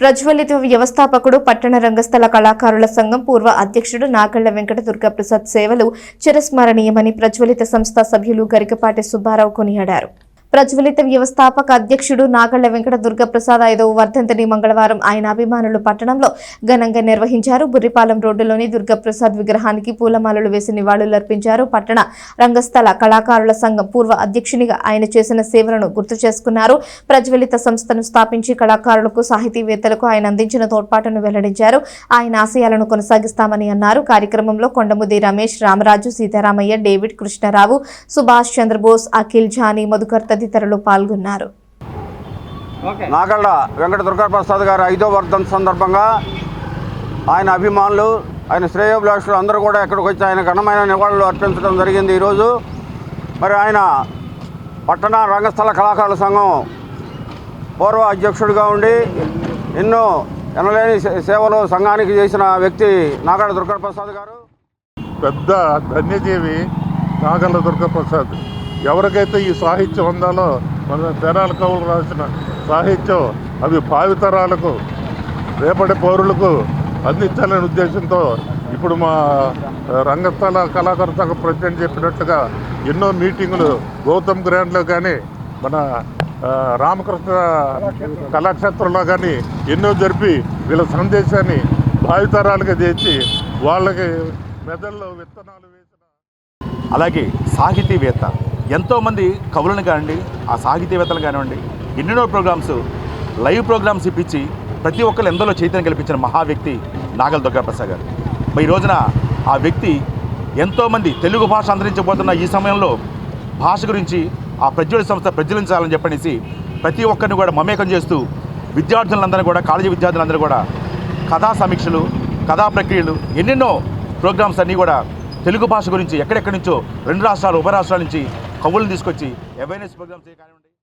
ప్రజ్వలిత వ్యవస్థాపకుడు పట్టణ రంగస్థల కళాకారుల సంఘం పూర్వ అధ్యక్షుడు నాగళ్ళ వెంకట దుర్గాప్రసాద్ సేవలు చిరస్మరణీయమని ప్రజ్వలిత సంస్థ సభ్యులు గరికపాటి సుబ్బారావు కొనియాడారు. ప్రజ్వలిత వ్యవస్థాపక అధ్యక్షుడు నాగళ్ళ వెంకట దుర్గప్రసాద్ ఐదవ వర్ధంతిని మంగళవారం ఆయన అభిమానులు పట్టణంలో ఘనంగా నిర్వహించారు. బుర్రిపాలెం రోడ్డులోని దుర్గప్రసాద్ విగ్రహానికి పూలమాలలు వేసి నివాళులర్పించారు. పట్టణ రంగస్థల కళాకారుల సంఘం పూర్వ అధ్యక్షునిగా ఆయన చేసిన సేవలను గుర్తు చేసుకున్నారు. ప్రజ్వలిత సంస్థను స్థాపించి కళాకారులకు సాహితీవేత్తలకు ఆయన అందించిన తోడ్పాటును వెల్లడించారు. ఆయన ఆశయాలను కొనసాగిస్తామని అన్నారు. కార్యక్రమంలో కొండముది రమేష్ రామరాజు సీతారామయ్య డేవిడ్ కృష్ణారావు సుభాష్ చంద్రబోస్ అఖిల్ జానీ మధుకర్ తది తదితరులు పాల్గొన్నారు. నాగళ్ళ వెంకట దుర్గాప్రసాద్ గారి ఐదో వర్ధంతి సందర్భంగా ఆయన అభిమానులు ఆయన శ్రేయోభిలాషులు అందరూ కూడా ఇక్కడికి వచ్చి ఆయన ఘనమైన నివాళులు అర్పించడం జరిగింది ఈరోజు. మరి ఆయన పట్టణ రంగస్థల కళాకారుల సంఘం పూర్వ అధ్యక్షుడిగా ఉండి ఎన్నో ఎనలేని సేవలు సంఘానికి చేసిన వ్యక్తి నాగళ్ళ దుర్గాప్రసాద్ గారు. పెద్ద ధన్యజీవి నాగల్ల దుర్గప్రసాద్ ఎవరికైతే ఈ సాహిత్యం ఉందాలో మన తెరాల కవులు రాసిన సాహిత్యం అవి భావితరాలకు రేపటి పౌరులకు అందించాలనే ఉద్దేశంతో ఇప్పుడు మా రంగస్థల కళాకార ప్రెసిడెంట్ చెప్పినట్లుగా ఎన్నో మీటింగులు గౌతమ్ గ్రాండ్లో కానీ మన రామకృష్ణ కళాక్షేత్రంలో కానీ ఎన్నో జరిపి వీళ్ళ సందేశాన్ని భావితరాలుగా తెచ్చి వాళ్ళకి మెదల్లో విత్తనాలు వేసిన అలాగే సాహితీవేత్త ఎంతోమంది కవులను కానివ్వండి ఆ సాహితీవేత్తలు కానివ్వండి ఎన్నెన్నో ప్రోగ్రామ్స్ లైవ్ ప్రోగ్రామ్స్ ఇప్పించి ప్రతి ఒక్కరు ఎందరో చైతన్యం కల్పించిన మహా వ్యక్తి నాగల్ దుర్గాప్రసాద్ గారు. మరి ఈ రోజున ఆ వ్యక్తి ఎంతోమంది తెలుగు భాష అంతరించబోతున్న ఈ సమయంలో భాష గురించి ఆ ప్రజ్వల సంస్థ ప్రజ్వలించాలని చెప్పనేసి ప్రతి ఒక్కరిని కూడా మమేకం చేస్తూ విద్యార్థులందరూ కూడా కాలేజీ విద్యార్థులందరూ కూడా కథా సమీక్షలు కథా ప్రక్రియలు ఎన్నెన్నో ప్రోగ్రామ్స్ అన్నీ కూడా తెలుగు భాష గురించి ఎక్కడెక్కడి నుంచో రెండు రాష్ట్రాలు ఉపరాష్ట్రాల నుంచి కవులను తీసుకొచ్చి అవేర్నెస్ ప్రోగ్రామ్స్ కానివ్వండి